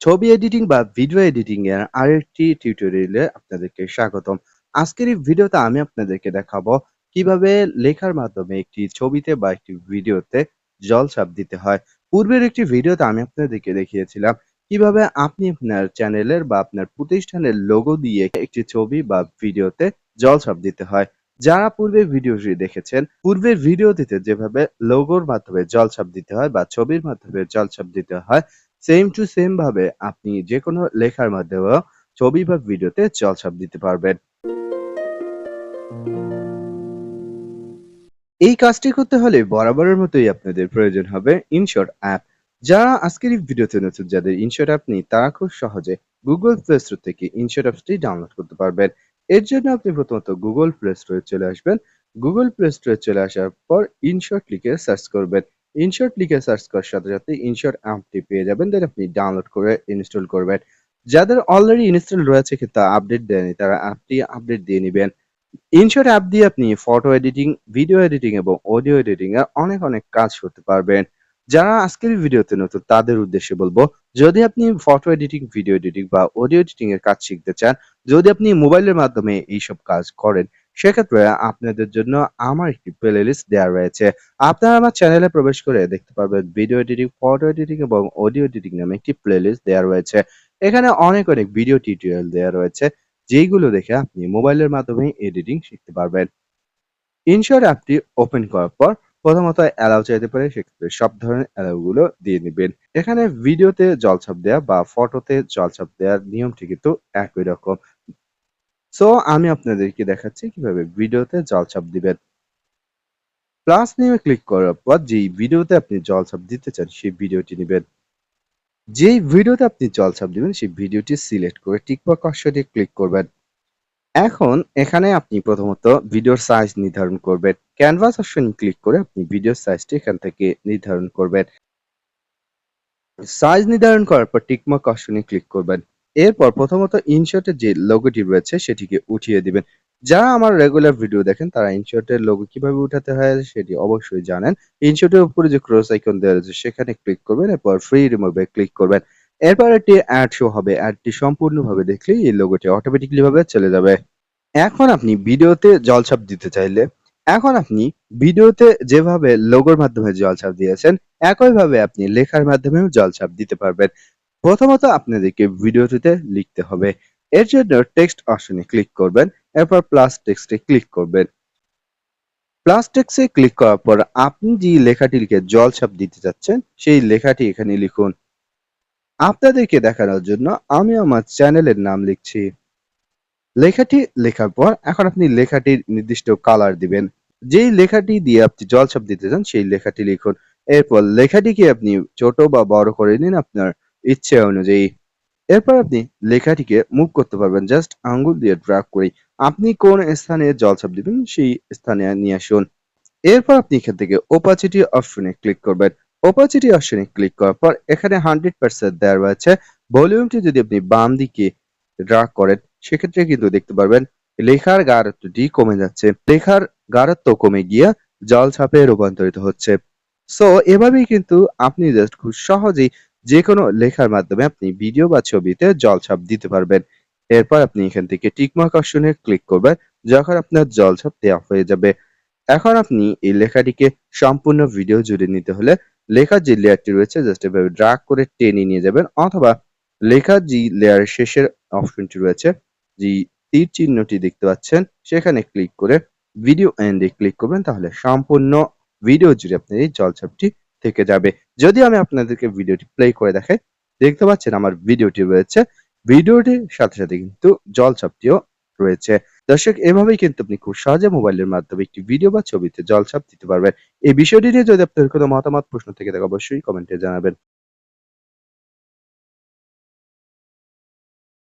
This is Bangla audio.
ছবি এডিটিং বা ভিডিও এডিটিং এর আরেকটি টিউটোরিয়ালে আপনাদেরকে স্বাগতম। আজকের এই ভিডিওতে আমি আপনাদেরকে দেখাবো কীভাবে লেখার মাধ্যমে একটি ছবিতে বা একটি ভিডিওতে জলছাপ দিতে হয়। পূর্বের একটি ভিডিওতে আমি আপনাদেরকে দেখিয়েছিলাম কীভাবে আপনি আপনার চ্যানেলের বা আপনার প্রতিষ্ঠানের লোগো দিয়ে একটি ছবি বা ভিডিওতে জলছাপ দিতে হয়। যারা পূর্বে ভিডিওটি দেখেছেন, পূর্বের ভিডিওটিতে যেভাবে লোগোর মাধ্যমে জলছাপ দিতে হয় বা ছবির মাধ্যমে জলছাপ দিতে হয় সেম টু সেম ভাবে আপনি যেকোনো লেখার মাধ্যমে ছবি বা ভিডিওতে জলছাপ দিতে পারবেন। এই কাজটি করতে হলে বরাবরের মতোই আপনাদের প্রয়োজন হবে ইনশট অ্যাপ। যারা আজকের এই ভিডিওতে নতুন যাদের ইনশট অ্যাপ নেই, তারা খুব সহজে গুগল প্লে স্টোর থেকে ইনশট অ্যাপসটি ডাউনলোড করতে পারবেন। এর জন্য আপনি প্রথমত গুগল প্লে স্টোরে চলে আসবেন। গুগল প্লে স্টোরে চলে আসার পর ইনশট লিখে সার্চ করবেন। ইনশট লিখে সার্চ করার সাথে সাথে ইনশট অ্যাপটি পেয়ে যাবেন দেন আপনি ডাউনলোড করে ইনস্টল করবেন। যাদের অলরেডি ইনস্টল রয়েছে কিন্তু আপডেট দেয়নি তারা অ্যাপটি আপডেট দিয়ে নিবেন। ইনশট অ্যাপ দিয়ে আপনি ফটো এডিটিং, ভিডিও এডিটিং এবং অডিও এডিটিং এর অনেক অনেক কাজ করতে পারবেন। যারা আজকের ভিডিওতে নতুন তাদের উদ্দেশ্যে বলব যদি আপনি ফটো এডিটিং, ভিডিও এডিটিং বা অডিও এডিটিং এর কাজ শিখতে চান, যদি আপনি মোবাইলের মাধ্যমে এইসব কাজ করেন সেক্ষেত্রে আপনাদের জন্য আমার একটি প্লেলিস্ট দেওয়া রয়েছে। আপনারা আমার চ্যানেলে প্রবেশ করে দেখতে পারবেন ভিডিও এডিটিং, ফটো এডিটিং এবং অডিও এডিটিং নামে একটি প্লে লিস্ট দেওয়া রয়েছে। এখানে অনেক অনেক ভিডিও টিউটোরিয়াল দেওয়া রয়েছে যেইগুলো দেখে আপনি মোবাইলের মাধ্যমে এডিটিং শিখতে পারবেন। ইনশট অ্যাপটি ওপেন করার পর প্রথমত অ্যালাউ চাইতে পারে সেক্ষেত্রে সব ধরনের অ্যালাউ গুলো দিয়ে নিবেন। এখানে ভিডিওতে জলছাপ দেওয়া বা ফটোতে জলছাপ দেওয়ার নিয়মটি কিন্তু একই রকম। সো আমি আপনাদেরকে দেখাচ্ছি কীভাবে ভিডিওতে জলছাপ দিবেন। প্লাস নিয়ে ক্লিক করার পর যেই ভিডিওতে আপনি জলছাপ দিতে চান, সেই ভিডিওটি নেবেন যেই ভিডিওতে আপনি জলছাপ দিবেন, সেই ভিডিওটি সিলেক্ট করে টিকমার্ক অপশনে ক্লিক করবেন। এখন এখানে আপনি প্রথমত ভিডিওর সাইজ নির্ধারণ করবেন। ক্যানভাস অপশনে ক্লিক করে আপনি ভিডিওর সাইজটি এখান থেকে নির্ধারণ করবেন। সাইজ নির্ধারণ করার পর টিকমার্ক অপশনে ক্লিক করবেন। এরপর প্রথমত ইনশটের যে লোগোটি রয়েছে সেটিকে উঠিয়ে দিবেন। যারা আমার রেগুলার ভিডিও দেখেন, তারা ইনশটের লোগো কীভাবে উঠাতে হয় সেটি অবশ্যই জানেন। ইনশটের উপরে যে ক্রস আইকন দেওয়া রয়েছে, সেখানে ক্লিক করবেন, এরপর ফ্রি রিমুভে ক্লিক করবেন। এরপর একটি অ্যাড শো হবে অ্যাডটি সম্পূর্ণভাবে দেখলেই এই লোগোটি অটোমেটিক্যালি ভাবে চলে যাবে। এখন আপনি ভিডিওতে জলছাপ দিতে চাইলে, এখন আপনি ভিডিওতে যেভাবে লোগোর মাধ্যমে জলছাপ দিয়েছেন, একইভাবে আপনি লেখার মাধ্যমেও জলছাপ দিতে পারবেন। প্রথমত আপনাদেরকে ভিডিওটিতে লিখতে হবে। এর জন্য টেক্সট অপশনে ক্লিক করবেন, এরপর প্লাস টেক্সটে ক্লিক করবেন। প্লাস টেক্সটে ক্লিক করার পর আপনি যে লেখাটি লিখে জলছাপ দিতে চাচ্ছেন, সেই লেখাটি এখানে লিখুন। আপনাদেরকে দেখানোর জন্য আমি আমার চ্যানেলের নাম লিখছি। লেখাটি লেখার পর এখন আপনি লেখাটির নির্দিষ্ট কালার দিবেন। যেই লেখাটি দিয়ে আপনি জলছাপ দিতে চান, সেই লেখাটি লিখুন। এরপর লেখাটিকে আপনি ছোট বা বড় করে নিন আপনার ইচ্ছে অনুযায়ী। এরপর আপনি লেখাটিকে মুভ করতে পারবেন জাস্ট আঙ্গুল দিয়ে ড্র্যাগ করেই। আপনি কোন স্থানে জলছাপ দিবেন সেই স্থানে নিয়ে আসুন। এরপর আপনি এখান থেকে ওপাসিটি অপশনে ক্লিক করবেন। ওপাসিটি অপশনে ক্লিক করার পর এখানে 100% দেওয়া রয়েছে। ভলিউমটি যদি আপনি বাম দিকে ড্রাগ করেন, সেক্ষেত্রে কিন্তু দেখতে পারবেন লেখার গাঢ়ত্বটি কমে যাচ্ছে। লেখার গাঢ়ত্ব কমে গিয়ে জলছাপে রূপান্তরিত হচ্ছে। সো এভাবেই কিন্তু আপনি জাস্ট খুব সহজেই যেকোনো লেখার মাধ্যমে আপনি ভিডিও বা ছবিতে জলছাপ দিতে পারবেন। এরপর আপনি এখান থেকে টিকমার্ক অপশনে ক্লিক করবেন, যখন আপনার জল জলছাপ দেওয়া হয়ে যাবে। এখন আপনি এই লেখাটিকে সম্পূর্ণ ভিডিও জুড়ে নিতে হলে লেখার যে লেয়ারটি রয়েছে জাস্ট এভাবে ড্র্যাগ করে টেনে নিয়ে যাবেন, অথবা লেখার যে লেয়ারের শেষের অপশনটি রয়েছে, যে তীর চিহ্নটি দেখতে পাচ্ছেন, সেখানে ক্লিক করে ভিডিও এন্ডে ক্লিক করবেন, তাহলে সম্পূর্ণ ভিডিও জুড়ে আপনি এই জলছাপটি থেকে যাবে। যদি আমি আপনাদেরকে ভিডিওটি প্লে করে দেখাই, দেখতে পাচ্ছেন আমার ভিডিওটি রয়েছে। ভিডিওটির সাথে সাথে কিন্তু জলছাপটিও রয়েছে। দর্শক, এভাবেই কিন্তু আপনি খুব সহজে মোবাইলের মাধ্যমে একটি ভিডিও বা ছবিতে জলছাপ দিতে পারবেন। এই বিষয়টি নিয়ে যদি আপনার কোনো মতামত, প্রশ্ন থেকে থাকে, অবশ্যই কমেন্টে জানাবেন।